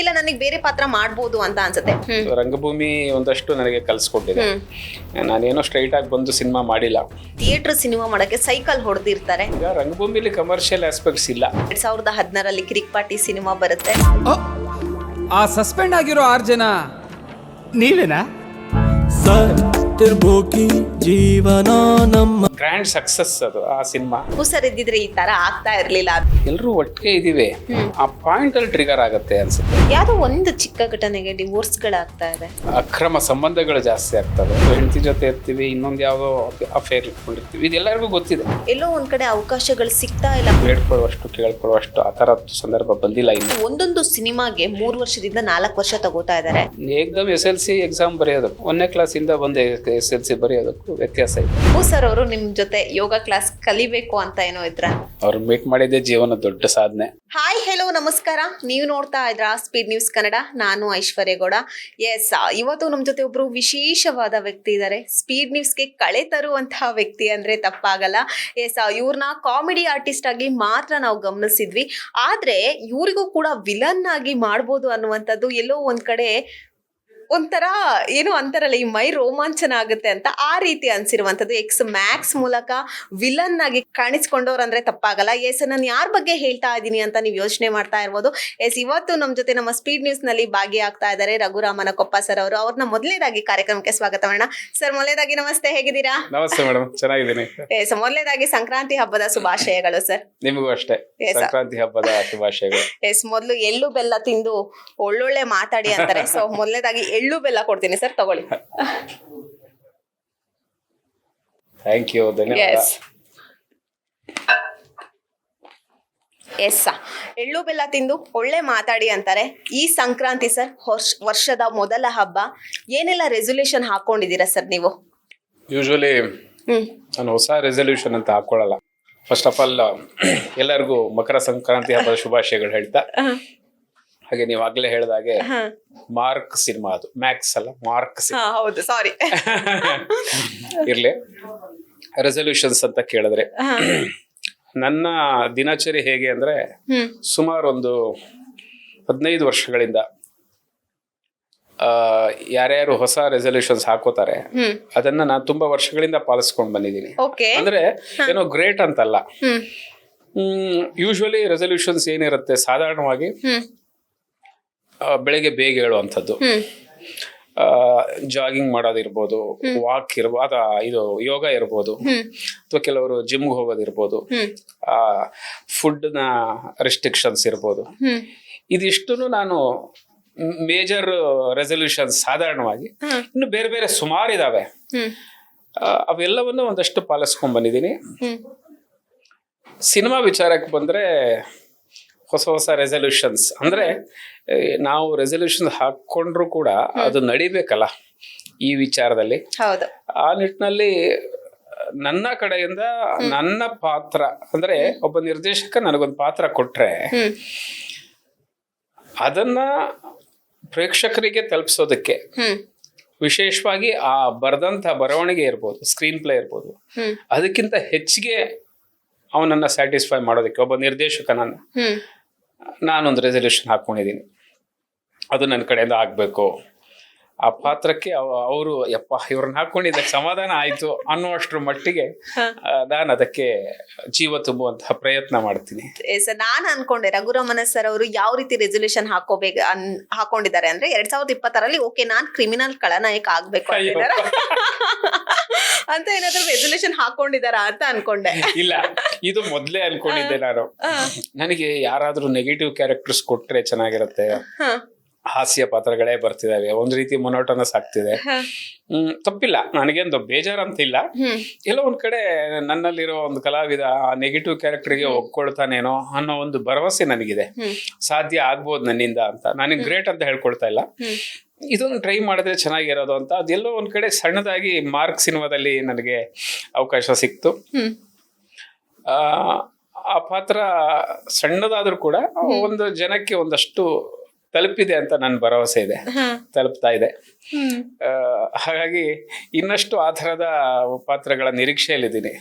ಇಲ್ಲ ನನಗೆ ಬೇರೆ ಪಾತ್ರ ಮಾಡ್ಬೋದು ಅಂತ ಅನ್ಸುತ್ತೆ. ರಂಗಭೂಮಿ ಒಂದಷ್ಟು ನನಗೆ ಕಲ್ಸ್ಕೊಟ್ಟಿದೆ. ನಾನೇನೋ ಸ್ಟ್ರೈಟ್ ಆಗಿ ಬಂದು ಸಿನಿಮಾ ಮಾಡಿಲ್ಲ. ಥಿಯೇಟರ್ ಸಿನಿಮಾ ಮಾಡಕ್ಕೆ ಸೈಕಲ್ ಹೊಡೆದಿರ್ತಾರೆ. ಈಗ ರಂಗಭೂಮಿಲಿ ಕಮರ್ಷಿಯಲ್ ಆಸ್ಪೆಕ್ಟ್ಸ್ ಇಲ್ಲ. ಎರಡ್ ಸಾವಿರದ ಹದಿನಾರಲ್ಲಿ ಕಿರಿಕ್ ಪಾರ್ಟಿ ಸಿನಿಮಾ ಬರುತ್ತೆ. ಆ ಸಸ್ಪೆಂಡ್ ಆಗಿರೋ ಆರು ಜನ ನೀವೇನಾ? ಸತ್ತಿರ್ಬೋಕಿ ಜೀವನ ನಮ್ಮ ಗ್ರ್ಯಾಂಡ್ ಸಕ್ಸಸ್ ಅದು ಆ ಸಿನಿಮಾ. ಸರ್ ಇದ್ದಿದ್ರೆ ಈ ತರ ಆಗ್ತಾ ಇರ್ಲಿಲ್ಲ ಎಲ್ಲರೂ ಒಟ್ಟಿಗೆ ಇದೀವಿ ಆ ಪಾಯಿಂಟ್ ಅಲ್ಲಿ ಟ್ರಿಗರ್ ಆಗುತ್ತೆ ಅನ್ಸುತ್ತೆ. ಯಾವ್ದೋ ಒಂದು ಚಿಕ್ಕ ಘಟನೆಗೆ ಡಿವೋರ್ಸ್ ಗಳಾಗ್ತಾ ಇದೆ. ಅಕ್ರಮ ಸಂಬಂಧಗಳು ಜಾಸ್ತಿ ಆಗ್ತವೆ. ಹೆಂಡತಿ ಜೊತೆ ಇರ್ತೀವಿ ಇನ್ನೊಂದು ಯಾವ್ದೋ ಅಫೇರ್ ಇಟ್ಕೊಂಡಿರ್ತೀವಿ. ಇದೆಲ್ಲರಿಗೂ ಗೊತ್ತಿದೆ. ಎಲ್ಲೋ ಒಂದ್ ಕಡೆ ಅವಕಾಶಗಳು ಸಿಗ್ತಾ ಇಲ್ಲ. ಬೇಡ್ಕೊಳ್ಳುವಷ್ಟು ಕೇಳ್ಕೊಳ್ಳುವಷ್ಟು ಆ ತರ ಸಂದರ್ಭ ಬಂದಿಲ್ಲ ಇನ್ನು. ಒಂದೊಂದು ಸಿನಿಮಾಗೆ ಮೂರು ವರ್ಷದಿಂದ ನಾಲ್ಕು ವರ್ಷ ತಗೋತಾ ಇದ್ದಾರೆ ಏಕ್ದಮ್ ಎಸ್ ಎಲ್ ಸಿ ಎಕ್ಸಾಮ್ ಬರೆಯೋದು ಒಂದನೇ ಇಂದ ಬಂದು ಎಸ್ ಎಲ್ ಸಿ ಬರೆಯೋದಕ್ಕೂ ವ್ಯತ್ಯಾಸ ಇದೆ ಹೂ ಸರ್ ಅವರು ನಿಮ್ ಜೊತೆ ಯೋಗ ಕ್ಲಾಸ್ ಕಲಿಬೇಕು ಅಂತ ಏನೋ ಇದ್ರ. ಅವ್ರು ಮೀಟ್ ಮಾಡಿದ್ದೆ ಜೀವನ ದೊಡ್ಡ ಸಾಧನೆ. ಹಾಯ್ ಹೆಲೋ ನಮಸ್ಕಾರ. ನೀವು ನೋಡ್ತಾ ಇದ್ರ ಸ್ಪೀಡ್ ನ್ಯೂಸ್ ಕನ್ನಡ ನಾನು ಐಶ್ವರ್ಯ ಗೌಡ. ಎಸ್ ಇವತ್ತು ನಮ್ ಜೊತೆ ಒಬ್ರು ವಿಶೇಷವಾದ ವ್ಯಕ್ತಿ ಇದ್ದಾರೆ ಸ್ಪೀಡ್ ನ್ಯೂಸ್ಗೆ ಕಳೆ ತರುವಂತಹ ವ್ಯಕ್ತಿ ಅಂದ್ರೆ ತಪ್ಪಾಗಲ್ಲ. ಎಸ್ ಇವ್ರನ್ನ ಕಾಮಿಡಿ ಆರ್ಟಿಸ್ಟ್ ಆಗಿ ಮಾತ್ರ ನಾವು ಗಮನಿಸಿದ್ವಿ. ಆದ್ರೆ ಇವರಿಗೂ ಕೂಡ ವಿಲನ್ ಆಗಿ ಮಾಡ್ಬೋದು ಅನ್ನುವಂಥದ್ದು ಎಲ್ಲೋ ಒಂದ್ ಕಡೆ ಒಂಥರ ಏನು ಅಂತಾರಲ್ಲ ಈ ಮೈ ರೋಮಾಂಚನ ಆಗುತ್ತೆ ಅಂತ ಆ ರೀತಿ ಅನ್ಸಿರುವಂಥದ್ದು. ಎಕ್ಸ್ ಮ್ಯಾಕ್ಸ್ ಮೂಲಕ ವಿಲನ್ ಆಗಿ ಕಾಣಿಸ್ಕೊಂಡವ್ರು ಅಂದ್ರೆ ತಪ್ಪಾಗಲ್ಲ. ಎಸ್ ನಾನು ಯಾರ ಬಗ್ಗೆ ಹೇಳ್ತಾ ಇದ್ದೀನಿ ಅಂತ ನೀವು ಯೋಚನೆ ಮಾಡ್ತಾ ಇರ್ಬೋದು. ಎಸ್ ಇವತ್ತು ನಮ್ಮ ಜೊತೆ ನಮ್ಮ ಸ್ಪೀಡ್ ನ್ಯೂಸ್ನಲ್ಲಿ ಭಾಗಿಯಾಗ್ತಾ ಇದ್ದಾರೆ ರಘುರಾಮನ ಕೊಪ್ಪ ಸರ್ ಅವರು. ಅವ್ರನ್ನ ಮೊದಲೇದಾಗಿ ಕಾರ್ಯಕ್ರಮಕ್ಕೆ ಸ್ವಾಗತ ಮಾಡೋಣ ಸರ್ ಮೊದಲೇದಾಗಿ ನಮಸ್ತೆ ಹೇಗಿದ್ದೀರಾ? ನಮಸ್ತೆ ಮೇಡಮ್ ಚೆನ್ನಾಗಿದ್ದೀನಿ. ಎಸ್ ಮೊದಲೇದಾಗಿ ಸಂಕ್ರಾಂತಿ ಹಬ್ಬದ ಶುಭಾಶಯಗಳು ಸರ್ ನಿಮಗೂ ಅಷ್ಟೇ. ಸಂಕ್ರಾಂತಿ ಹಬ್ಬದ ಶುಭಾಶಯಗಳು. ಎಸ್ ಮೊದಲು ಎಳ್ಳು ಬೆಲ್ಲ ತಿಂದು ಒಳ್ಳೊಳ್ಳೆ ಮಾತಾಡಿ ಅಂತಾರೆ. ಸೊ ಮೊದಲನೇದಾಗಿ ಎಳ್ಳು ಬೆಲ್ಲ ಕೊಡ್ತೀನಿ ಸರ್ ತಗೊಳ್ಳಿ. ಥ್ಯಾಂಕ್ ಯು ಧನ್ಯವಾದ. ಎಸ್ ಎಸ್ ಎಳ್ಳು ಬೆಲ್ಲ ತಿಂದು ಒಳ್ಳೆ ಮಾತಾಡಿ ಅಂತಾರೆ. ಈ ಸಂಕ್ರಾಂತಿ ಸರ್ ವರ್ಷ ವರ್ಷದ ಮೊದಲ ಹಬ್ಬ. ಏನೆಲ್ಲ ರೆಸೊಲ್ಯೂಷನ್ ಹಾಕೊಂಡಿದ್ದೀರಾ ಸರ್ ನೀವು? Usually hmm. ನಾನು ಹೊಸ ರೆಸೊಲ್ಯೂಷನ್ ಅಂತ ಹಾಕೊಳ್ಳಲ್ಲ. ಫಸ್ಟ್ ಆಫ್ ಆಲ್ ಎಲ್ಲರಿಗೂ ಮಕರ ಸಂಕ್ರಾಂತಿ ಹಬ್ಬದ ಶುಭಾಶಯಗಳು ಹೇಳ್ತಾ. ಹಾಗೆ ನೀವು ಆಗ್ಲೇ ಹೇಳ್ದಾಗೆ ಮಾರ್ಕ್ ಸಿನಿಮಾ ಅದು. ಮ್ಯಾಕ್ಸ್ ಅಲ್ಲ? ಮಾರ್ಕ್ ಹೌದು. ಸಾರಿ ಇರ್ಲಿ. ರೆಸೊಲ್ಯೂಷನ್ಸ್ ಅಂತ ಕೇಳಿದ್ರೆ. ನನ್ನ ದಿನಚರಿ ಹೇಗೆ ಅಂದ್ರೆ ಸುಮಾರು ಒಂದು ಹದಿನೈದು ವರ್ಷಗಳಿಂದ ಯಾರ್ಯಾರು ಹೊಸ ರೆಸೊಲ್ಯೂಷನ್ಸ್ ಹಾಕೋತಾರೆ ಅದನ್ನ ನಾನು ತುಂಬಾ ವರ್ಷಗಳಿಂದ ಪಾಲಿಸ್ಕೊಂಡು ಬಂದಿದ್ದೀನಿ. ಅಂದ್ರೆ ಏನೋ ಗ್ರೇಟ್ ಅಂತಲ್ಲ. ಹ್ಮ್. ಯೂಶ್ವಲಿ ರೆಸೊಲ್ಯೂಷನ್ಸ್ ಏನಿರುತ್ತೆ? ಸಾಧಾರಣವಾಗಿ ಬೆಳಗ್ಗೆ ಬೇಗ ಹೇಳುವಂಥದ್ದು. ಜಾಗಿಂಗ್ ಮಾಡೋದಿರ್ಬೋದು ವಾಕ್ ಇರ್ಬೋದು ಇದು ಯೋಗ ಇರ್ಬೋದು ಅಥವಾ ಕೆಲವರು ಜಿಮ್ಗೆ ಹೋಗೋದಿರ್ಬೋದು ಫುಡ್ನ ರೆಸ್ಟ್ರಿಕ್ಷನ್ಸ್ ಇರ್ಬೋದು. ಇದಿಷ್ಟು ನಾನು ಮೇಜರ್ ರೆಸೊಲ್ಯೂಷನ್ ಸಾಧಾರಣವಾಗಿ ಇನ್ನು ಬೇರೆ ಬೇರೆ ಸುಮಾರು ಇದಾವೆ. ಅವೆಲ್ಲವನ್ನು ಒಂದಷ್ಟು ಪಾಲಿಸ್ಕೊಂಡ್ ಬಂದಿದ್ದೀನಿ. ಸಿನಿಮಾ ವಿಚಾರಕ್ಕೆ ಬಂದ್ರೆ ಹೊಸ ಹೊಸ ರೆಸಲ್ಯೂಷನ್ಸ್ ಅಂದರೆ ನಾವು ರೆಸೊಲ್ಯೂಷನ್ ಹಾಕ್ಕೊಂಡ್ರು ಕೂಡ ಅದು ನಡಿಬೇಕಲ್ಲ ಈ ವಿಚಾರದಲ್ಲಿ. ಹೌದು. ಆ ನಿಟ್ಟಿನಲ್ಲಿ ನನ್ನ ಕಡೆಯಿಂದ ನನ್ನ ಪಾತ್ರ ಅಂದ್ರೆ ಒಬ್ಬ ನಿರ್ದೇಶಕ ನನಗೊಂದು ಪಾತ್ರ ಕೊಟ್ರೆ ಅದನ್ನ ಪ್ರೇಕ್ಷಕರಿಗೆ ತಲುಪಿಸೋದಕ್ಕೆ ವಿಶೇಷವಾಗಿ ಆ ಬರೆದಂಥ ಬರವಣಿಗೆ ಇರ್ಬೋದು ಸ್ಕ್ರೀನ್ ಪ್ಲೇ ಇರ್ಬೋದು ಅದಕ್ಕಿಂತ ಹೆಚ್ಚಿಗೆ ಅವನನ್ನ ಸ್ಯಾಟಿಸ್ಫೈ ಮಾಡೋದಕ್ಕೆ ಒಬ್ಬ ನಿರ್ದೇಶಕನನ್ನ. ನಾನೊಂದು ರೆಸಲ್ಯೂಷನ್ ಹಾಕ್ಕೊಂಡಿದ್ದೀನಿ ಅದು ನನ್ನ ಕಡೆಯಿಂದ ಆಗಬೇಕು. ಆ ಪಾತ್ರಕ್ಕೆ ಅವರು ಯಪ್ಪ ಇವ್ರನ್ನ ಹಾಕೊಂಡಿದ್ದ ಸಮಾಧಾನ ಆಯ್ತು ಅನ್ನುವಷ್ಟರ ಮಟ್ಟಿಗೆ ನಾನು ಅದಕ್ಕೆ ಜೀವ ತುಂಬುವಂತಹ ಪ್ರಯತ್ನ ಮಾಡ್ತೀನಿ. ಎಸ್ ನಾನು ಅನ್ಕೊಂಡೆ ರಘುರಾಮನ ಸರ್ ಅವರು ಯಾವ ರೀತಿ ರೆಸೊಲ್ಯೂಷನ್ ಹಾಕೋಬೇಕು ಅನ್ ಹಾಕೊಂಡಿದ್ದಾರೆ ಅಂದ್ರೆ ಎರಡ್ ಸಾವಿರದ ಇಪ್ಪತ್ತರಲ್ಲಿ ಓಕೆ ನಾನ್ ಕ್ರಿಮಿನಲ್ ಕಳನಾಯಕ ಆಗ್ಬೇಕು ಅಂತ ಏನಾದ್ರು ರೆಸೊಲ್ಯೂಷನ್ ಹಾಕೊಂಡಿದಾರ ಅಂತ ಅನ್ಕೊಂಡೆ. ಇಲ್ಲ ಇದು ಮೊದ್ಲೇ ಅನ್ಕೊಂಡಿದ್ದೆ ನಾನು. ನನಗೆ ಯಾರಾದ್ರೂ ನೆಗೆಟಿವ್ ಕ್ಯಾರೆಕ್ಟರ್ಸ್ ಕೊಟ್ರೆ ಚೆನ್ನಾಗಿರುತ್ತೆ. ಹಾಸ್ಯ ಪಾತ್ರಗಳೇ ಬರ್ತಿದಾವೆ. ಒಂದ್ ರೀತಿ ಮೊನೋಟನಸ್ ಆಗ್ತಿದೆ. ಹ್ಮ್ ತಪ್ಪಿಲ್ಲ. ನನಗೇನು ಬೇಜಾರಂತಿಲ್ಲ. ಎಲ್ಲ ಒಂದ್ ಕಡೆ ನನ್ನಲ್ಲಿರೋ ಒಂದು ಕಲಾವಿದ ಆ ನೆಗೆಟಿವ್ ಕ್ಯಾರೆಕ್ಟರ್ಗೆ ಒಪ್ಕೊಳ್ತಾನೇನೋ ಅನ್ನೋ ಒಂದು ಭರವಸೆ ನನಗಿದೆ. ಸಾಧ್ಯ ಆಗ್ಬೋದು ನನ್ನಿಂದ ಅಂತ. ನನಗೆ ಗ್ರೇಟ್ ಅಂತ ಹೇಳ್ಕೊಳ್ತಾ ಇಲ್ಲ. ಇದೊಂದು ಟ್ರೈ ಮಾಡಿದ್ರೆ ಚೆನ್ನಾಗಿರೋದು ಅಂತ. ಅದೆಲ್ಲೋ ಒಂದ್ ಕಡೆ ಸಣ್ಣದಾಗಿ ಮಾರ್ಕ್ ಸಿನಿಮಾದಲ್ಲಿ ನನಗೆ ಅವಕಾಶ ಸಿಕ್ತು. ಆ ಪಾತ್ರ ಸಣ್ಣದಾದ್ರೂ ಕೂಡ ಒಂದು ಜನಕ್ಕೆ ಒಂದಷ್ಟು ತಲುಪಿದೆ ಅಂತ ನನ್ನ ಭರವಸೆ ಇದೆ. ತಲುಪ್ತಾ ಇದೆ. ಹಾಗಾಗಿ ಇನ್ನಷ್ಟು ಆ ಥರದ ಪಾತ್ರಗಳ ನಿರೀಕ್ಷೆಯಲ್ಲಿದ್ದೀನಿ.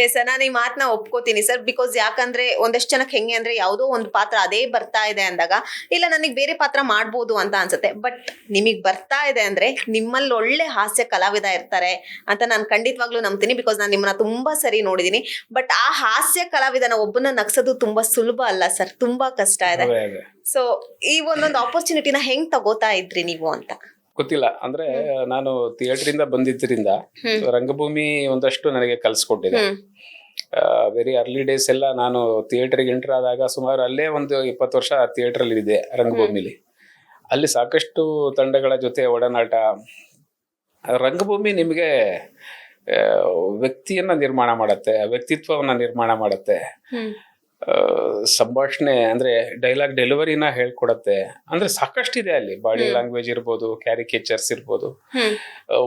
ಏ ಸರ್ ನಾನು ಈ ಮಾತನ್ನ ಒಪ್ಕೋತೀನಿ ಸರ್ ಬಿಕಾಸ್ ಯಾಕಂದ್ರೆ ಒಂದಷ್ಟು ಜನಕ್ಕೆ ಹೆಂಗೆ ಅಂದ್ರೆ ಯಾವುದೋ ಒಂದು ಪಾತ್ರ ಅದೇ ಬರ್ತಾ ಇದೆ ಅಂದಾಗ ಇಲ್ಲ ನನಗೆ ಬೇರೆ ಪಾತ್ರ ಮಾಡ್ಬೋದು ಅಂತ ಅನ್ಸುತ್ತೆ. ಬಟ್ ನಿಮಗೆ ಬರ್ತಾ ಇದೆ ಅಂದ್ರೆ ನಿಮ್ಮಲ್ಲಿ ಒಳ್ಳೆ ಹಾಸ್ಯ ಕಲಾವಿದ ಇರ್ತಾರೆ ಅಂತ ನಾನು ಖಂಡಿತವಾಗ್ಲೂ ನಂಬ್ತೀನಿ ಬಿಕಾಸ್ ನಾನು ನಿಮ್ಮನ್ನ ತುಂಬಾ ಸರಿ ನೋಡಿದೀನಿ. ಬಟ್ ಆ ಹಾಸ್ಯ ಕಲಾವಿದನ ಒಬ್ಬನ ನಗ್ಸೋದು ತುಂಬಾ ಸುಲಭ ಅಲ್ಲ ಸರ್ ತುಂಬಾ ಕಷ್ಟ ಇದೆ. ಸೊ ಈ ಒಂದೊಂದು ಆಪರ್ಚುನಿಟಿನ ಹೆಂಗ್ ತಗೋತಾ ಇದ್ರಿ ನೀವು ಅಂತ? ಗೊತ್ತಿಲ್ಲ. ಅಂದ್ರೆ ನಾನು ಥಿಯೇಟರ್ ಇಂದ ಬಂದಿದ್ದರಿಂದ. ರಂಗಭೂಮಿ ಒಂದಷ್ಟು ನನಗೆ ಕಲ್ಸ್ಕೊಟ್ಟಿದೆ. ವೆರಿ ಅರ್ಲಿ ಡೇಸ್ ಎಲ್ಲ ನಾನು ಥಿಯೇಟರ್ಗೆ ಎಂಟರ್ ಆದಾಗ ಸುಮಾರು ಅಲ್ಲೇ ಒಂದು ಇಪ್ಪತ್ತು ವರ್ಷ ಥಿಯೇಟರ್ ಅಲ್ಲಿ ಇದೆ ರಂಗಭೂಮಿಲಿ. ಅಲ್ಲಿ ಸಾಕಷ್ಟು ತಂಡಗಳ ಜೊತೆ ಒಡನಾಟ. ರಂಗಭೂಮಿ ನಿಮಗೆ ವ್ಯಕ್ತಿಯನ್ನ ನಿರ್ಮಾಣ ಮಾಡುತ್ತೆ ವ್ಯಕ್ತಿತ್ವವನ್ನ ನಿರ್ಮಾಣ ಮಾಡತ್ತೆ. ಸಂಭಾಷಣೆ ಅಂದ್ರೆ ಡೈಲಾಗ್ ಡೆಲಿವರಿನ ಹೇಳ್ಕೊಡತ್ತೆ. ಅಂದ್ರೆ ಸಾಕಷ್ಟಿದೆ ಅಲ್ಲಿ. ಬಾಡಿ ಲ್ಯಾಂಗ್ವೇಜ್ ಇರ್ಬೋದು ಕ್ಯಾರಿಕೇಚರ್ಸ್ ಇರ್ಬೋದು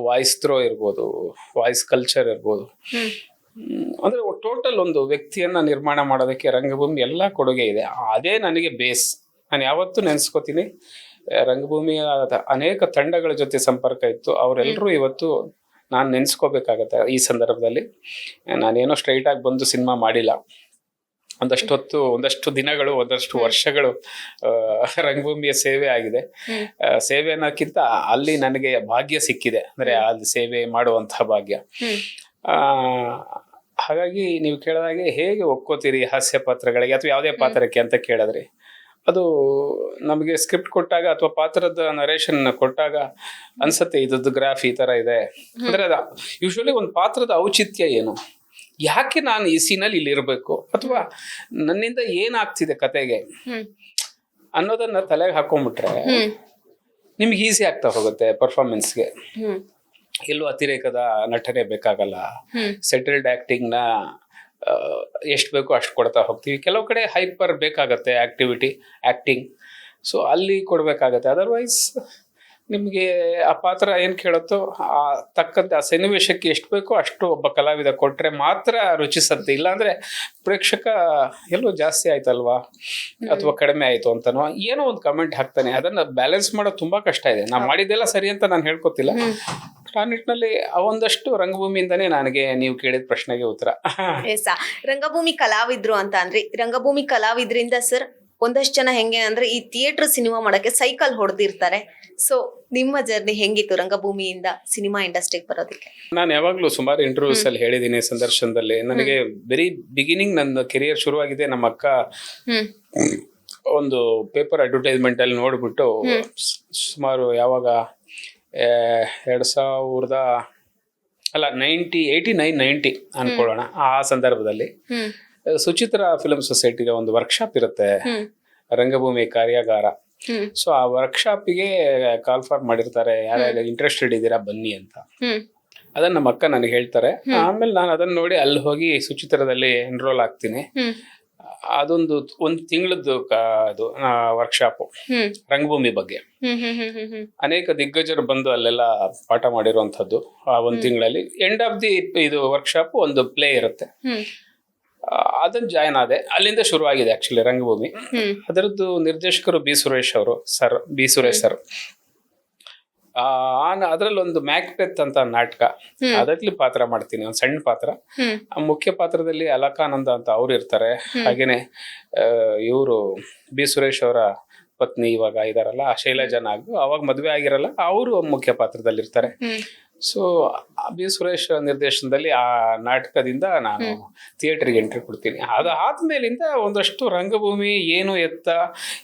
ವಾಯ್ಸ್ ಥ್ರೋ ಇರ್ಬೋದು ವಾಯ್ಸ್ ಕಲ್ಚರ್ ಇರ್ಬೋದು. ಅಂದ್ರೆ ಟೋಟಲ್ ಒಂದು ವ್ಯಕ್ತಿಯನ್ನ ನಿರ್ಮಾಣ ಮಾಡೋದಕ್ಕೆ ರಂಗಭೂಮಿ ಎಲ್ಲ ಕೊಡುಗೆ ಇದೆ. ಅದೇ ನನಗೆ ಬೇಸ್ ನಾನು ಯಾವತ್ತೂ ನೆನೆಸ್ಕೋತೀನಿ ರಂಗಭೂಮಿಯ ಅನೇಕ ತಂಡಗಳ ಜೊತೆ ಸಂಪರ್ಕ ಇತ್ತು. ಅವರೆಲ್ಲರೂ ಇವತ್ತು ನಾನು ನೆನೆಸ್ಕೋಬೇಕಾಗತ್ತೆ ಈ ಸಂದರ್ಭದಲ್ಲಿ. ನಾನೇನೋ ಸ್ಟ್ರೈಟ್ ಆಗಿ ಬಂದು ಸಿನಿಮಾ ಮಾಡಿಲ್ಲ. ಒಂದಷ್ಟು ಹೊತ್ತು ಒಂದಷ್ಟು ದಿನಗಳು ಒಂದಷ್ಟು ವರ್ಷಗಳು ರಂಗಭೂಮಿಯ ಸೇವೆ ಆಗಿದೆ. ಸೇವೆ ಅನ್ನೋಕ್ಕಿಂತ ಅಲ್ಲಿ ನನಗೆ ಭಾಗ್ಯ ಸಿಕ್ಕಿದೆ. ಅಂದ್ರೆ ಅಲ್ಲಿ ಸೇವೆ ಮಾಡುವಂತಹ ಭಾಗ್ಯ. ಹಾಗಾಗಿ ನೀವು ಕೇಳಿದಾಗೆ ಹೇಗೆ ಒಪ್ಕೋತೀರಿ ಹಾಸ್ಯ ಪಾತ್ರಗಳಿಗೆ ಅಥವಾ ಯಾವುದೇ ಪಾತ್ರಕ್ಕೆ ಅಂತ ಕೇಳಿದ್ರಿ ಅದು ನಮಗೆ ಸ್ಕ್ರಿಪ್ಟ್ ಕೊಟ್ಟಾಗ ಅಥವಾ ಪಾತ್ರದ ನರೇಷನ್ ಕೊಟ್ಟಾಗ ಅನ್ಸತ್ತೆ ಇದ್ದದ್ದು ಗ್ರಾಫ್ ಈ ತರ ಇದೆ. ಅಂದ್ರೆ ಅದ ಯೂಶ್ವಲಿ ಒಂದು ಪಾತ್ರದ ಔಚಿತ್ಯ ಏನು? ಯಾಕೆ ನಾನು ಈ ಸೀನಲ್ಲಿ ಇಲ್ಲಿರಬೇಕು? ಅಥವಾ ನನ್ನಿಂದ ಏನಾಗ್ತಿದೆ ಕತೆಗೆ? ಅನ್ನೋದನ್ನ ತಲೆಗೆ ಹಾಕೊಂಡ್ಬಿಟ್ರೆ ನಿಮ್ಗೆ ಈಸಿ ಆಗ್ತಾ ಹೋಗುತ್ತೆ ಪರ್ಫಾರ್ಮೆನ್ಸ್ಗೆ ಎಲ್ಲೂ ಅತಿರೇಕದ ನಟನೆ ಬೇಕಾಗಲ್ಲ. ಸೆಟಲ್ಡ್ ಆಕ್ಟಿಂಗ್ನ ಎಷ್ಟು ಬೇಕೋ ಅಷ್ಟು ಕೊಡ್ತಾ ಹೋಗ್ತೀವಿ. ಕೆಲವು ಕಡೆ ಹೈಪರ್ ಬೇಕಾಗತ್ತೆ ಆಕ್ಟಿವಿಟಿ ಆಕ್ಟಿಂಗ್ ಸೊ ಅಲ್ಲಿ ಕೊಡಬೇಕಾಗತ್ತೆ. ಅದರ್ವೈಸ್ ನಿಮಗೆ ಆ ಪಾತ್ರ ಏನು ಕೇಳುತ್ತೋ ಆ ತಕ್ಕಂತೆ ಆ ಸನ್ನಿವೇಶಕ್ಕೆ ಎಷ್ಟು ಬೇಕೋ ಅಷ್ಟು ಒಬ್ಬ ಕಲಾವಿದ ಕೊಟ್ಟರೆ ಮಾತ್ರ ರುಚಿಸತ್ತೆ. ಇಲ್ಲಾಂದರೆ ಪ್ರೇಕ್ಷಕ ಎಲ್ಲೋ ಜಾಸ್ತಿ ಆಯ್ತಲ್ವಾ? ಅಥವಾ ಕಡಿಮೆ ಆಯಿತು ಅಂತನೋ ಏನೋ ಒಂದು ಕಮೆಂಟ್ ಹಾಕ್ತಾನೆ. ಅದನ್ನು ಬ್ಯಾಲೆನ್ಸ್ ಮಾಡೋದು ತುಂಬ ಕಷ್ಟ ಇದೆ. ನಾನು ಮಾಡಿದ್ದೆಲ್ಲ ಸರಿ ಅಂತ ನಾನು ಹೇಳ್ಕೊತಿಲ್ಲ. ಆ ನಿಟ್ಟಿನಲ್ಲಿ ಆ ಒಂದಷ್ಟು ರಂಗಭೂಮಿಯಿಂದನೇ ನನಗೆ ನೀವು ಕೇಳಿದ ಪ್ರಶ್ನೆಗೆ ಉತ್ತರ. ರಂಗಭೂಮಿ ಕಲಾವಿದ್ರು ಅಂತ ಅಂದ್ರಿ ರಂಗಭೂಮಿ ಕಲಾವಿದ್ರಿಂದ ಸರ್ ಒಂದಷ್ಟು ಜನ ಹೆಂಗೆ ಅಂದ್ರೆ ಈ ಥಿಯೇಟರ್ ಸಿನಿಮಾ ಮಾಡಕ್ಕೆ ಸೈಕಲ್ ಹೊಡೆದಿರ್ತಾರೆ. ಸೊ ನಿಮ್ಮ ಜರ್ನಿ ಹೆಂಗಿತ್ತು ರಂಗಭೂಮಿಯಿಂದ ಸಿನಿಮಾ ಇಂಡಸ್ಟ್ರಿಗೆ ಬರೋದಕ್ಕೆ? ನಾನು ಯಾವಾಗಲೂ ಸುಮಾರು ಇಂಟರ್ವ್ಯೂಸ್ ಅಲ್ಲಿ ಹೇಳಿದ್ದೀನಿ ಸಂದರ್ಶನದಲ್ಲಿ. ನನಗೆ ವೆರಿ ಬಿಗಿನಿಂಗ್ ನನ್ನ ಕೆರಿಯರ್ ಶುರುವಾಗಿದೆ. ನಮ್ಮ ಅಕ್ಕ ಒಂದು ಪೇಪರ್ ಅಡ್ವರ್ಟೈಸ್ಮೆಂಟ್ ಅಲ್ಲಿ ನೋಡ್ಬಿಟ್ಟು ಸುಮಾರು ಯಾವಾಗ ಎರಡ್ ಸಾವಿರದ ಅಲ್ಲ ನೈಂಟಿ ಏಯ್ಟಿ ನೈನ್ ನೈಂಟಿ ಅನ್ಕೊಳ್ಳೋಣ ಆ ಸಂದರ್ಭದಲ್ಲಿ ಸುಚಿತ್ರ ಫಿಲ್ಮ್ ಸೊಸೈಟಿಗೆ ಒಂದು ವರ್ಕ್ಶಾಪ್ ಇರುತ್ತೆ. ರಂಗಭೂಮಿ ಕಾರ್ಯಾಗಾರ. ಸೊ ಆ ವರ್ಕ್ಶಾಪಿಗೆ ಕಾಲ್ ಫಾರ್ ಮಾಡಿರ್ತಾರೆ ಯಾರ್ಯಾರು ಇಂಟ್ರೆಸ್ಟೆಡ್ ಇದ್ದೀರಾ ಬನ್ನಿ ಅಂತ. ಅದನ್ನ ನಮ್ಮ ಅಕ್ಕ ನನಗೆ ಹೇಳ್ತಾರೆ. ಆಮೇಲೆ ನಾನು ಅದನ್ನ ನೋಡಿ ಅಲ್ಲಿ ಹೋಗಿ ಸುಚಿತ್ರದಲ್ಲಿ ಎನ್ರೋಲ್ ಆಗ್ತೀನಿ. ಅದೊಂದು ಒಂದು ತಿಂಗಳದ್ದು ಅದು ವರ್ಕ್ಶಾಪ್ ರಂಗಭೂಮಿ ಬಗ್ಗೆ. ಅನೇಕ ದಿಗ್ಗಜರು ಬಂದು ಅಲ್ಲೆಲ್ಲ ಪಾಠ ಮಾಡಿರುವಂತದ್ದು ಆ ಒಂದು ತಿಂಗಳಲ್ಲಿ. ಎಂಡ್ ಆಫ್ ದಿ ಇದು ವರ್ಕ್ಶಾಪ್ ಒಂದು ಪ್ಲೇ ಇರುತ್ತೆ. ಅದನ್ನ ಜಾಯ್ನ್ ಆದೆ. ಅಲ್ಲಿಂದ ಶುರುವಾಗಿದೆ ಆಕ್ಚುಲಿ ರಂಗಭೂಮಿ. ಅದರದ್ದು ನಿರ್ದೇಶಕರು ಬಿ ಸುರೇಶ್ ಅವರು ಸರ್ ಬಿ ಸುರೇಶ್ ಸರ್. ಆ ಅದರಲ್ಲಿ ಒಂದು ಮ್ಯಾಕ್ಬೆತ್ ಅಂತ ನಾಟಕ. ಅದರಲ್ಲಿ ಪಾತ್ರ ಮಾಡ್ತೀನಿ ಒಂದು ಸಣ್ಣ ಪಾತ್ರ. ಮುಖ್ಯ ಪಾತ್ರದಲ್ಲಿ ಅಲಕಾನಂದ ಅಂತ ಅವ್ರು ಇರ್ತಾರೆ. ಹಾಗೇನೆ ಇವರು ಬಿ ಸುರೇಶ್ ಅವರ ಪತ್ನಿ ಇವಾಗ ಇದಾರಲ್ಲ ಶೈಲಜಾ ನಾಗು. ಅವಾಗ ಮದುವೆ ಆಗಿರಲ್ಲ ಅವರು ಮುಖ್ಯ ಪಾತ್ರದಲ್ಲಿ ಇರ್ತಾರೆ ಹ್ಮ್. So B. ಸುರೇಶ್ ನಿರ್ದೇಶನದಲ್ಲಿ ಆ ನಾಟಕದಿಂದ ನಾನು ಥಿಯೇಟರ್ಗೆ ಎಂಟ್ರಿ ಕೊಡ್ತೀನಿ. ಅದು ಆದ್ಮೇಲಿಂದ ಒಂದಷ್ಟು ರಂಗಭೂಮಿ ಏನು ಎತ್ತ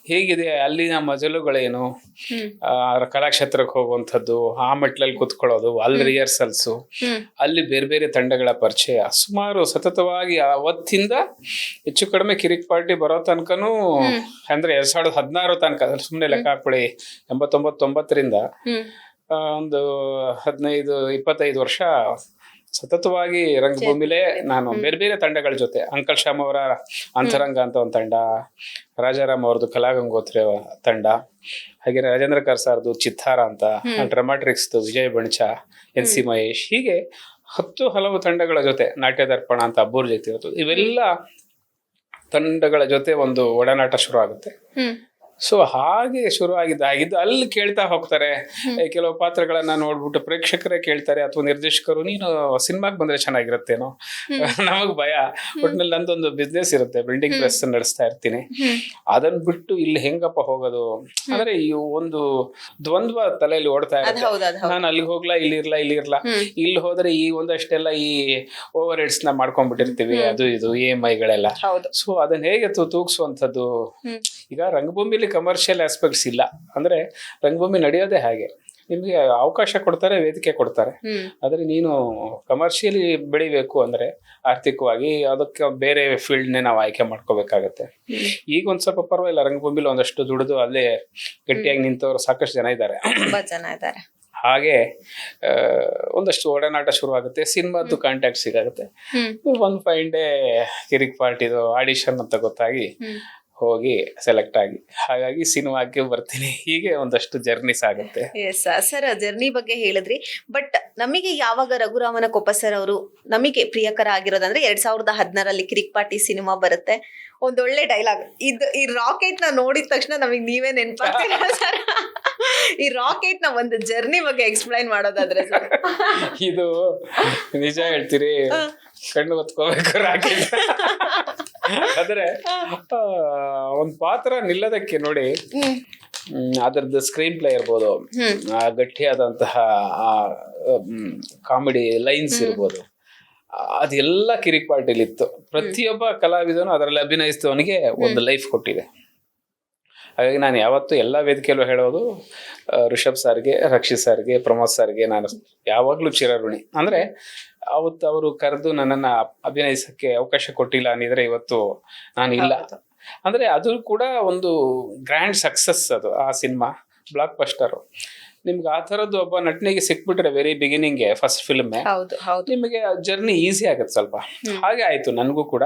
ಹೇಗಿದೆ ಅಲ್ಲಿನ ಮಜಲುಗಳೇನು ಕಲಾಕ್ಷೇತ್ರಕ್ಕೆ ಹೋಗುವಂಥದ್ದು ಆ ಮೆಟ್ಲಲ್ಲಿ ಕುತ್ಕೊಳ್ಳೋದು ಅಲ್ಲಿ ರಿಹರ್ಸಲ್ಸು ಅಲ್ಲಿ ಬೇರೆ ಬೇರೆ ತಂಡಗಳ ಪರಿಚಯ. ಸುಮಾರು ಸತತವಾಗಿ ಅವತ್ತಿಂದ ಹೆಚ್ಚು ಕಡಿಮೆ ಕಿರಿಕ್ ಪಾರ್ಟಿ ಬರೋ ತನಕನೂ ಅಂದ್ರೆ ಎರಡ್ ಸಾವಿರದ ಹದಿನಾರು ತನಕ ಸುಮ್ಮನೆ ಲೆಕ್ಕ ಹಾಕೊಳ್ಳಿ ಎಂಬತ್ತೊಂಬತ್ತೊಂಬತ್ತರಿಂದ ಒಂದು ಹದಿನೈದು ಇಪ್ಪತ್ತೈದು ವರ್ಷ ಸತತವಾಗಿ ರಂಗಭೂಮಿಲೇ ನಾನು ಬೇರೆ ಬೇರೆ ತಂಡಗಳ ಜೊತೆ. ಅಂಕಲ್ ಶ್ಯಾಮ್ ಅವರ ಅಂತರಂಗ ಅಂತ ಒಂದು ತಂಡ ರಾಜಾರಾಮ್ ಅವ್ರದ್ದು ಕಲಾಗಂಗೋತ್ರಿ ತಂಡ ಹಾಗೆ ರಾಜೇಂದ್ರ ಕರ್ ಸರ್ದು ಚಿತ್ತಾರ ಅಂತ ಡ್ರಮಾಟ್ರಿಕ್ಸ್ ವಿಜಯ್ ಬಣ್ಚ ಎನ್ ಸಿ ಮಹೇಶ್ ಹೀಗೆ ಹತ್ತು ಹಲವು ತಂಡಗಳ ಜೊತೆ ನಾಟ್ಯ ದರ್ಪಣ ಅಂತ ಅಬ್ಬೂರ್ ಜೊತೆ ಇವೆಲ್ಲ ತಂಡಗಳ ಜೊತೆ ಒಂದು ಒಡನಾಟ ಶುರು ಆಗುತ್ತೆ. ಸೊ ಹಾಗೆ ಶುರು ಆಗಿದ್ದು ಆಗಿದ್ದು ಅಲ್ಲಿ ಕೇಳ್ತಾ ಹೋಗ್ತಾರೆ. ಕೆಲವು ಪಾತ್ರಗಳನ್ನ ನೋಡ್ಬಿಟ್ಟು ಪ್ರೇಕ್ಷಕರೇ ಕೇಳ್ತಾರೆ ಅಥವಾ ನಿರ್ದೇಶಕರು ನೀನು ಸಿನಿಮಾಗೆ ಬಂದ್ರೆ ಚೆನ್ನಾಗಿರುತ್ತೇನೋ. ನಮಗ್ ಭಯ. ಒಟ್ನಲ್ಲಿ ನಂದೊಂದು ಬಿಸ್ನೆಸ್ ಇರುತ್ತೆ ಬಿಲ್ಡಿಂಗ್ ಪ್ರೆಸ್ ನಡೆಸ್ತಾ ಇರ್ತೀನಿ. ಅದನ್ನ ಬಿಟ್ಟು ಇಲ್ಲಿ ಹೆಂಗಪ್ಪ ಹೋಗೋದು? ಅಂದ್ರೆ ಈ ಒಂದು ದ್ವಂದ್ವ ತಲೆಯಲ್ಲಿ ಓಡ್ತಾ ಇರುತ್ತೆ. ನಾನು ಅಲ್ಲಿಗೆ ಹೋಗ್ಲಾ ಇಲ್ಲಿ ಇರ್ಲಾ ಇಲ್ಲಿ ಇರ್ಲಾ. ಇಲ್ಲಿ ಹೋದ್ರೆ ಈ ಒಂದಷ್ಟೆಲ್ಲ ಈ ಓವರ್ ಹೆಡ್ಸ್ನ ಮಾಡ್ಕೊಂಡ್ಬಿಟ್ಟಿರ್ತೀವಿ ಅದು ಇದು ಇ ಎಂ ಐಗಳೆಲ್ಲ ಸೊ ಅದನ್ನ ಹೇಗೆ ತು- ಈಗ ರಂಗಭೂಮಿ ರಂಗಭೂಮಿಲಿ ಕಮರ್ಷಿಯಲ್ ಆಸ್ಪೆಕ್ಟ್ಸ್ ಇಲ್ಲ. ಅಂದ್ರೆ ರಂಗಭೂಮಿ ನಡೆಯೋದೇ ಹಾಗೆ. ನಿಮಗೆ ಅವಕಾಶ ಕೊಡ್ತಾರೆ ವೇದಿಕೆ ಕೊಡ್ತಾರೆ. ಆದರೆ ನೀನು ಕಮರ್ಷಿಯಲಿ ಬೆಳಿಬೇಕು ಅಂದ್ರೆ ಆರ್ಥಿಕವಾಗಿ ಅದಕ್ಕೆ ಬೇರೆ ಫೀಲ್ಡ್ನೇ ನಾವು ಆಯ್ಕೆ ಮಾಡ್ಕೋಬೇಕಾಗತ್ತೆ. ಈಗ ಒಂದು ಸ್ವಲ್ಪ ಪರವಾಗಿಲ್ಲ ರಂಗಭೂಮಿಲಿ ಒಂದಷ್ಟು ದುಡಿದು ಅಲ್ಲೇ ಗಟ್ಟಿಯಾಗಿ ನಿಂತವರು ಸಾಕಷ್ಟು ಜನ ಇದ್ದಾರೆ. ತುಂಬಾ ಜನ ಇದ್ದಾರೆ. ಹಾಗೆ ಒಂದಷ್ಟು ಒಡನಾಟ ಶುರುವಾಗುತ್ತೆ ಸಿನಿಮಾದ್ದು ಕಾಂಟ್ಯಾಕ್ಟ್ ಸಿಗುತ್ತೆ ಒನ್ ಒಂದು ಫೈನ್ ಡೇ ಕಿರಿಕ್ ಪಾರ್ಟಿದು ಆಡಿಷನ್ ಅಂತ ಗೊತ್ತಾಗಿ ಹೋಗಿ ಸೆಲೆಕ್ಟ್ ಆಗಿ. ಹಾಗಾಗಿ ಸಿನಿಮಾಕ್ಕೆ ಬರ್ತೀನಿ. ಹೀಗೆ ಒಂದಷ್ಟು ಜರ್ನಿಸ್ ಆಗುತ್ತೆ ಎಸ್ ಸರ್ ಜರ್ನಿ ಬಗ್ಗೆ ಹೇಳಿದ್ರಿ. ಬಟ್ ನಮಗೆ ಯಾವಾಗ ರಘುರಾಮನ ಕೊಪ್ಪ ಸರ್ ಅವರು ನಮಗೆ ಪ್ರಿಯಕರ ಆಗಿರೋದಂದ್ರೆ ಎರಡ್ ಸಾವಿರದ ಹದಿನಾರಲ್ಲಿ ಕಿರಿಕ್ ಪಾರ್ಟಿ ಸಿನಿಮಾ ಬರುತ್ತೆ. ಒಂದೊಳ್ಳೆ ಡೈಲಾಗ್ ಇದು ಈ ರಾಕೆಟ್ನ ನೋಡಿದ ತಕ್ಷಣ ನಮಗೆ ನೀವೇ ನೆನ್ಪಾಗ್ತೀರಾ ಸರ್ ಈ ರಾಕೆಟ್ನ ಒಂದು ಜರ್ನಿ ಬಗ್ಗೆ ಎಕ್ಸ್ಪ್ಲೈನ್ ಮಾಡೋದಾದ್ರೆ ಸರ್ ಇದು ನಿಜ ಹೇಳ್ತೀರಿ. ಕಣ್ಣು ಹೊತ್ಕೋಬೇಕು ರಾಕೆಟ್. ಆದ್ರೆ ಒಂದು ಒಂದ್ ಪಾತ್ರ ನಿಲ್ಲದಕ್ಕೆ ನೋಡಿ ಅದರದ್ದು ಸ್ಕ್ರೀನ್ ಪ್ಲೇ ಇರ್ಬೋದು ಆ ಗಟ್ಟಿಯಾದಂತಹ ಕಾಮಿಡಿ ಲೈನ್ಸ್ ಇರ್ಬೋದು. ಅದೆಲ್ಲ ಕಿರಿಕ್ ಪಾರ್ಟಿಲಿ ಇತ್ತು ಪ್ರತಿಯೊಬ್ಬ ಕಲಾವಿದನು ಅದರಲ್ಲಿ ಅಭಿನಯಿಸಿದವನಿಗೆ ಒಂದು ಲೈಫ್ ಕೊಟ್ಟಿದೆ. ಹಾಗಾಗಿ ನಾನು ಯಾವತ್ತೂ ಎಲ್ಲ ವೇದಿಕೆಯಲ್ಲೂ ಹೇಳೋದು ಋಷಭ್ ರಿಷಬ್ ಸರ್ಗೆ ರಕ್ಷಿತ್ ಸರ್ಗೆ ಪ್ರಮೋದ್ ಸರ್ಗೆ ನಾನು ಯಾವಾಗಲೂ ಚಿರಋಣಿ. ಅಂದ್ರೆ ಅವತ್ತು ಅವರು ಕರೆದು ನನ್ನನ್ನು ಅಭಿನಯಿಸಕ್ಕೆ ಅವಕಾಶ ಕೊಟ್ಟಿಲ್ಲ ಅನ್ನಿದ್ರೆ ಇವತ್ತು ನಾನು ಇಲ್ಲ. ಅಂದರೆ ಅದು ಕೂಡ ಒಂದು ಗ್ರ್ಯಾಂಡ್ ಸಕ್ಸಸ್ ಅದು ಆ ಸಿನಿಮಾ ಬ್ಲಾಕ್ ಬಸ್ಟರು ನಿಮ್ಗೆ ಆ ಥರದ್ದು ಒಬ್ಬ ನಟನಿಗೆ ಸಿಕ್ಬಿಟ್ರೆ ವೆರಿ ಬಿಗಿನಿಂಗ್ಗೆ ಫಸ್ಟ್ ಫಿಲ್ಮೇ ನಿಮಗೆ ಜರ್ನಿ ಈಸಿ ಆಗುತ್ತೆ ಸ್ವಲ್ಪ. ಹಾಗೆ ಆಯಿತು ನನಗೂ ಕೂಡ.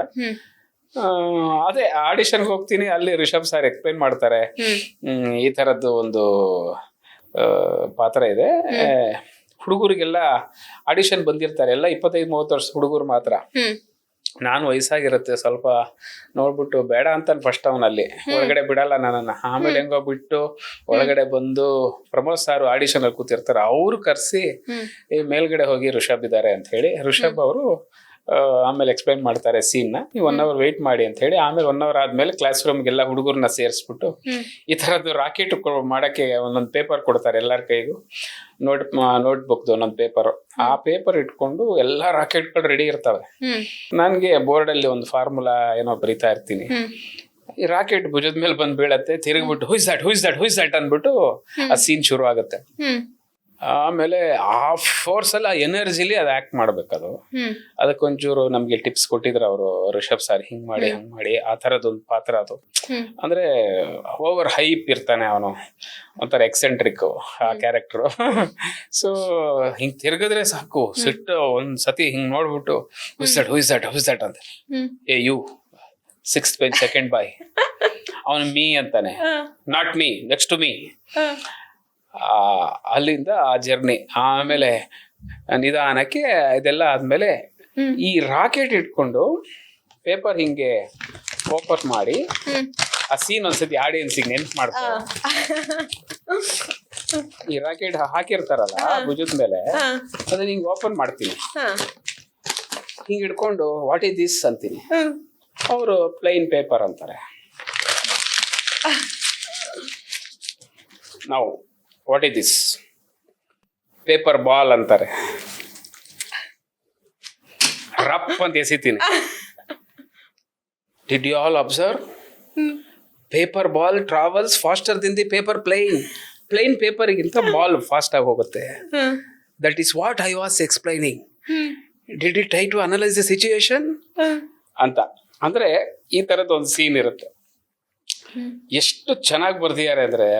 ಅದೇ ಆಡಿಷನ್ಗೆ ಹೋಗ್ತೀನಿ ಅಲ್ಲಿ ರಿಷಬ್ ಸರ್ ಎಕ್ಸ್ಪ್ಲೈನ್ ಮಾಡ್ತಾರೆ. ಈ ಥರದ್ದು ಒಂದು ಪಾತ್ರ ಇದೆ. ಹುಡುಗರಿಗೆಲ್ಲ ಆಡಿಷನ್ ಬಂದಿರ್ತಾರೆ. ಎಲ್ಲ ಇಪ್ಪತ್ತೈದು ಮೂವತ್ತು ವರ್ಷ ಹುಡುಗರು ಮಾತ್ರ. ನಾನು ವಯಸ್ಸಾಗಿರುತ್ತೆ ಸ್ವಲ್ಪ. ನೋಡ್ಬಿಟ್ಟು ಬೇಡ ಅಂತ ಫಸ್ಟ್ ಅವನಲ್ಲಿ ಒಳಗಡೆ ಬಿಡಲ್ಲ ನನ್ನನ್ನು. ಆಮೇಲೆ ಹೆಂಗೋ ಬಿಟ್ಟು ಒಳಗಡೆ ಬಂದು ಪ್ರಮೋದ್ ಸಾರು ಆಡಿಷನ್ ಅಲ್ಲಿ ಕೂತಿರ್ತಾರೆ. ಅವ್ರು ಕರೆಸಿ ಈ ಮೇಲ್ಗಡೆ ಹೋಗಿ ಋಷಭ್ ಇದ್ದಾರೆ ಅಂತ ಹೇಳಿ ಋಷಭ್ ಅವರು ಆಮೇಲೆ ಎಕ್ಸ್ಪ್ಲೈನ್ ಮಾಡ್ತಾರೆ ಸೀನ್ನ. ನೀವು ಒನ್ ಅವರ್ ವೇಟ್ ಮಾಡಿ ಅಂತ ಹೇಳಿ ಆಮೇಲೆ ಒನ್ ಅವರ್ ಆದ್ಮೇಲೆ ಕ್ಲಾಸ್ ರೂಮ್ಗೆಲ್ಲ ಹುಡುಗರನ್ನ ಸೇರಿಸ್ಬಿಟ್ಟು ಈ ತರದ್ದು ರಾಕೆಟ್ ಮಾಡಕ್ಕೆ ಒಂದೊಂದು ಪೇಪರ್ ಕೊಡ್ತಾರೆ ಎಲ್ಲರ ಕೈಗೂ. ನೋಟ್ ನೋಟ್ ಬುಕ್ ಒಂದೊಂದು ಪೇಪರ್ ಆ ಪೇಪರ್ ಇಟ್ಕೊಂಡು ಎಲ್ಲಾ ರಾಕೆಟ್ಗಳು ರೆಡಿ ಇರ್ತವೆ. ನನಗೆ ಬೋರ್ಡ್ ಅಲ್ಲಿ ಒಂದು ಫಾರ್ಮುಲಾ ಏನೋ ಬರಿತಾ ಇರ್ತೀನಿ. ಈ ರಾಕೆಟ್ ಭುಜದ ಮೇಲೆ ಬಂದ್ ಬೀಳತ್ತೆ ತಿರುಗ್ಬಿಟ್ಟು who's that who's that who's that ಅಂದ್ಬಿಟ್ಟು ಆ ಸೀನ್ ಶುರು ಆಗುತ್ತೆ ಆಮೇಲೆ ಆ ಫೋರ್ಸ್ ಆ ಎನರ್ಜಿಲಿ ಅದು ಆಕ್ಟ್ ಮಾಡ್ಬೇಕದು. ಅದು ಅದಕ್ಕೊಂಚೂರು ನಮ್ಗೆ ಟಿಪ್ಸ್ ಕೊಟ್ಟಿದ್ರು ಅವರು ರಿಷಬ್ ಸರ್ ಹಿಂಗ್ ಮಾಡಿ ಹಂಗ್ ಮಾಡಿ ಆ ತರದೊಂದು ಪಾತ್ರ ಅದು. ಅಂದ್ರೆ ಓವರ್ ಹೈಪ್ ಇರ್ತಾನೆ ಅವನು. ಒಂಥರ ಎಕ್ಸೆಂಟ್ರಿಕ್ ಆ ಕ್ಯಾರೆಕ್ಟರ್ ಸೊ ಹಿಂಗ್ ತಿರ್ಗಿದ್ರೆ ಸಾಕು. ಸಿಟ್ಟು ಒಂದ್ ಸತಿ ಹಿಂಗ್ ನೋಡ್ಬಿಟ್ಟು ಹುಯ್ಸಟ್ ದಟ್ ಹುಯ್ಸಟ್ ದಟ್ ಅಂತ. ಏ ಯು ಸಿಕ್ಸ್ ಸೆಕೆಂಡ್ ಬಾಯ್ ಅವನು ಮೀ ಅಂತಾನೆ. Not me next to me ಅಲ್ಲಿಂದ ಆ ಜರ್ನಿ ಆಮೇಲೆ ನಿಧಾನಕ್ಕೆ ಇದೆಲ್ಲ ಆದ್ಮೇಲೆ ಈ ರಾಕೆಟ್ ಇಟ್ಕೊಂಡು ಪೇಪರ್ ಹಿಂಗೆ ಓಪನ್ ಮಾಡಿ ಆ ಸೀನ್ ಒಂದ್ಸತಿ ಆಡಿಯನ್ಸಿಗೆ ನೆನ್ಪು ಮಾಡ್ತಾರೆ ಈ ರಾಕೆಟ್ ಹಾಕಿರ್ತಾರಲ್ಲ ಭುಜದ ಮೇಲೆ ಅದನ್ನ ಹಿಂಗ್ ಓಪನ್ ಮಾಡ್ತೀನಿ. ಹಿಂಗೆ ಹಿಡ್ಕೊಂಡು ವಾಟ್ ಇಸ್ ದಿಸ್ ಅಂತೀನಿ. ಅವರು ಪ್ಲೈನ್ ಪೇಪರ್ ಅಂತಾರೆ. ನಾವು what is this paper ball ಅಂತಾರೆ. ರಪ್ ಅಂತ ಎಸಿತೀನಿ. Did you all observe paper ball travels faster the paper plane plane ಪೇಪರ್ಗಿಂತ ball fast ಆಗಿ ಹೋಗುತ್ತೆ. That is what I was explaining did it try to analyse the situation ಅಂತ. ಅಂದ್ರೆ ಈ ತರದ ಒಂದು ಸೀನ್ ಇರುತ್ತೆ. ಎಷ್ಟು ಚೆನ್ನಾಗಿ ಬರ್ದಿದ್ದಾರೆ ಅಂದ್ರೆ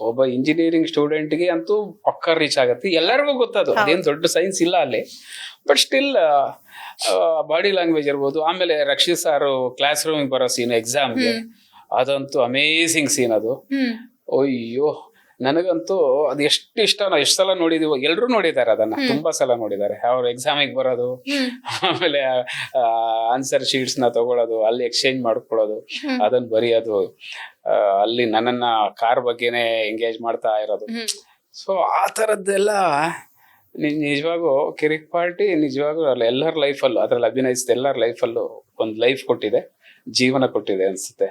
ಒಬ್ಬ ಇಂಜಿನಿಯರಿಂಗ್ ಸ್ಟೂಡೆಂಟ್ಗೆ ಅಂತೂ ಪಕ್ಕ ರೀಚ್ ಆಗುತ್ತೆ. ಎಲ್ಲರಿಗೂ ಗೊತ್ತದು ಅದೇನು ದೊಡ್ಡ ಸೈನ್ಸ್ ಇಲ್ಲ ಅಲ್ಲಿ. ಬಟ್ ಸ್ಟಿಲ್ ಬಾಡಿ ಲ್ಯಾಂಗ್ವೇಜ್ ಇರ್ಬೋದು. ಆಮೇಲೆ ರಕ್ಷಿತ್ ಸಾರು ಕ್ಲಾಸ್ ರೂಮಿಗೆ ಬರೋ ಸೀನ್ ಎಕ್ಸಾಮ್ಗೆ ಅದಂತೂ ಅಮೇಸಿಂಗ್ ಸೀನ್ ಅದು. ಅಯ್ಯೋ. ನನಗಂತೂ ಅದು ಎಷ್ಟು ಇಷ್ಟ ನಾವು ಎಷ್ಟು ಸಲ ನೋಡಿದೀವೋ ಎಲ್ಲರೂ ನೋಡಿದ್ದಾರೆ ಅದನ್ನ. ತುಂಬಾ ಸಲ ನೋಡಿದ್ದಾರೆ. ಅವ್ರು ಎಕ್ಸಾಮಿಗೆ ಬರೋದು ಆಮೇಲೆ ಆನ್ಸರ್ ಶೀಟ್ಸ್ನ ತಗೊಳ್ಳೋದು ಅಲ್ಲಿ ಎಕ್ಸ್ಚೇಂಜ್ ಮಾಡ್ಕೊಳ್ಳೋದು ಅದನ್ನ ಬರೆಯೋದು ಅಲ್ಲಿ ನನ್ನನ್ನ ಕಾರ್ ಬಗ್ಗೆನೆ ಎಂಗೇಜ್ ಮಾಡ್ತಾ ಇರೋದು. ಸೊ ಆ ಥರದ್ದೆಲ್ಲ ನಿಜವಾಗೂ ಕಿರಿಕ್ ಪಾರ್ಟಿ ನಿಜವಾಗೂ ಅಲ್ಲಿ ಎಲ್ಲರ ಲೈಫಲ್ಲೂ ಅದ್ರಲ್ಲಿ ಅಭಿನಯಿಸಿದ ಎಲ್ಲರ ಲೈಫಲ್ಲೂ ಒಂದು ಲೈಫ್ ಕೊಟ್ಟಿದೆ ಜೀವನ ಕೊಟ್ಟಿದೆ ಅನ್ಸುತ್ತೆ.